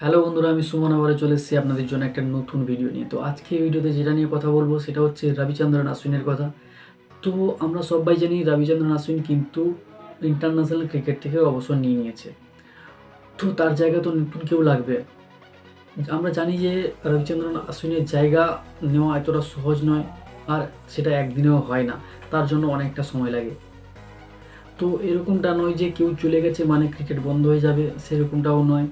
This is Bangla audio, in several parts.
হ্যালো বন্ধুরা, আমি সুমন আবারে চলে এসেছি আপনাদের জন্য একটা নতুন ভিডিও নিয়ে। তো আজকে এই ভিডিওতে যেটা নিয়ে কথা বলব, সেটা হচ্ছে রবিচন্দ্রন আশ্বিনের কথা। তো আমরা সবাই জানি রবিচন্দ্রন আশ্বিন কিন্তু ইন্টারন্যাশনাল ক্রিকেট থেকে অবসর নিয়ে নিয়েছে। তো তার জায়গা তো নতুন কেউ লাগবে। আমরা জানি যে রবিচন্দ্রন আশ্বিনের জায়গা নেওয়া এতটা সহজ নয়, আর সেটা একদিনেও হয় না। তার জন্য অনেকটা সময় লাগে। তো এরকমটা নয় যে কেউ চলে গেছে মানে ক্রিকেট বন্ধ হয়ে যাবে, সেরকমটাও নয়।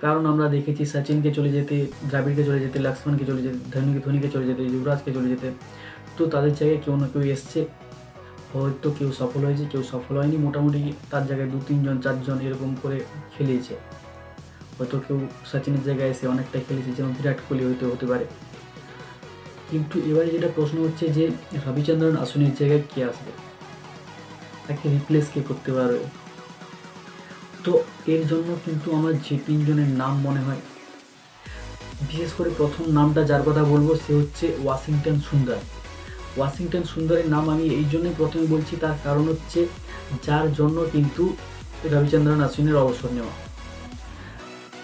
কারণ আমরা দেখেছি সচিনকে চলে যেতে, দ্রাবিড়কে চলে যেতে, লক্ষ্মণকে চলে যেতে, ধোনিকে ধোনিকে চলে যেতে, যুবরাজকে চলে যেতে। তো তাদের জায়গায় কেউ না কেউ এসছে। হয়তো কেউ সফল হয়েছে, কেউ সফল হয়নি। মোটামুটি তার জায়গায় দু তিনজন চারজন এরকম করে খেলিয়েছে। হয়তো কেউ সচিনের জায়গায় এসে অনেকটা খেলেছে, যেমন বিরাট কোহলি হয়তো হতে পারে। কিন্তু এবারে যেটা প্রশ্ন হচ্ছে যে রবিচন্দ্রন আসনের জায়গায় কে আসবে? তাকে রিপ্লেস কে করতে পারবে? তো এর জন্য কিন্তু আমার যে তিনজনের নাম মনে হয়, বিশেষ করে প্রথম নামটা যার কথা বলব সে হচ্ছে ওয়াশিংটন সুন্দর। ওয়াশিংটন সুন্দরের নাম আমি এই জন্যই প্রথমে বলছি, তার কারণ হচ্ছে যার জন্য কিন্তু রবিচন্দ্রন আশ্বিনের অবসর নেওয়া।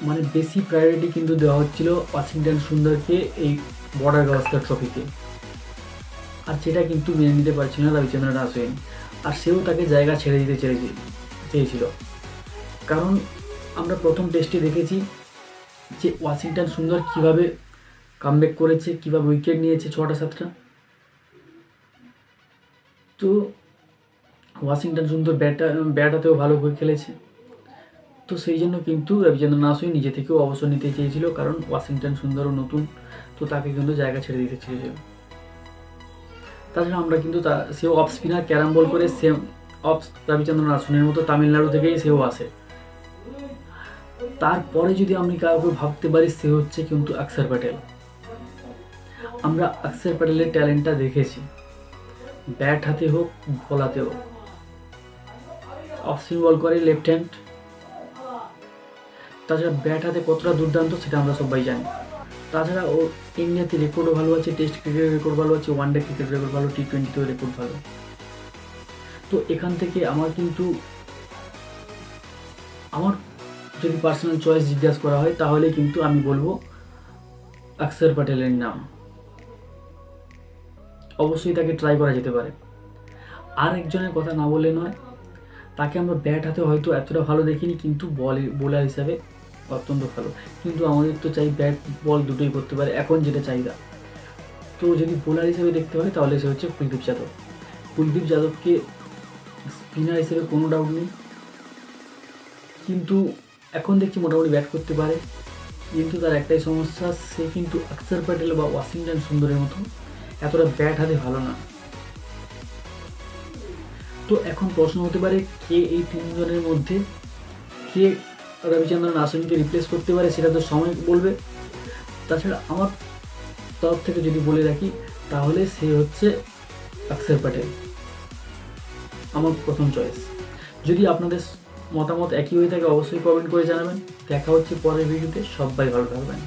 মানে বেশি প্রায়োরিটি কিন্তু দেওয়া হচ্ছিল ওয়াশিংটন সুন্দরকে এই বর্ডার গাভাস্কার ট্রফিতে আর সেটা কিন্তু মেনে নিতে পারছিল না রবিচন্দ্রন আশ্বিন আর সেও তাকে জায়গা ছেড়ে দিতে চেয়েছে চেয়েছিল। কারণ আমরা প্রথম টেস্টে দেখেছি যে ওয়াশিংটন সুন্দর কীভাবে কামব্যাক করেছে, কীভাবে উইকেট নিয়েছে ছটা, সাতটা। তো ওয়াশিংটন সুন্দর ব্যাটা ব্যাটাতেও ভালো করে খেলেছে। তো সেই জন্য কিন্তু রবিচন্দ্রন আশ্বিন নিজে থেকেও অবসর নিতে চেয়েছিল কারণ ওয়াশিংটন সুন্দরও নতুন, তো তাকে কিন্তু জায়গা ছেড়ে দিতে চেয়েছিল তাছাড়া আমরা কিন্তু তা, সেও অফ স্পিনার ক্যারাম বল করে সেম অফ রবিচন্দ্রন আশ্বিনের মতো তামিলনাড়ু থেকেই সেও আসে। তারপরে যদি আমি কাউকে ভাবতে পারি, সে হচ্ছে কিন্তু অক্ষর প্যাটেল। আমরা অক্ষর প্যাটেলের ট্যালেন্টটা দেখেছি। ব্যাট হাতে হোক বল হাতে হোক। অফ বল করে লেফট হ্যান্ড। তাছাড়া ব্যাট হাতে কতটা দুর্দান্ত, সেটা আমরা সবাই জানি। তাছাড়া ও ইন্ডিয়াতে রেকর্ডও ভালো আছে, টেস্ট ক্রিকেটের রেকর্ড ভালো আছে ওয়ান ডে ক্রিকেট রেকর্ড ভালো টি টোয়েন্টিতেও রেকর্ড ভালো। তো এখান থেকে আমার কিন্তু, আমার যদি পার্সোনাল চয়েস জিজ্ঞাসা করা হয় তাহলে কিন্তু আমি বলব অক্ষর প্যাটেলের নাম। অবশ্যই তাকে ট্রাই করা যেতে পারে। আর একজনের কথা না বলে নয়, তাকে আমরা ব্যাট হাতে হয়তো এতটা ভালো দেখিনি, কিন্তু বল বোলার হিসাবে অত্যন্ত ভালো। কিন্তু আমাদের তো চাই ব্যাট বল দুটোই করতে পারে, এখন যেটা চাহিদা। তো যদি বোলার হিসেবে দেখতে হয় তাহলে সে হচ্ছে কুলদীপ যাদব কুলদীপ যাদবকে স্পিনার হিসেবে কোনো ডাউট নেই। কিন্তু এখন দেখছি মোটামুটি ব্যাট করতে পারে। কিন্তু তার একটাই সমস্যা, সে কিন্তু অক্ষর প্যাটেল বা ওয়াশিংটন সুন্দরের মতো এতটা ব্যাট হাতে ভালো না। তো এখন প্রশ্ন হতে পারে, কে এই তিনজনের মধ্যে কে রবিচন্দ্রন আশ্বিনকে রিপ্লেস করতে পারে সেটা তো সময় বলবে। তাছাড়া আমার তরফ থেকে যদি বলে রাখি, তাহলে সে হচ্ছে অক্ষর প্যাটেল। আমার প্রথম চয়েস যদি আপনাদের মতামত একই হয়ে থাকে অবশ্যই কমেন্ট করে জানাবেন। দেখা হচ্ছে পরের ভিডিওতে সবাই ভালো থাকবেন।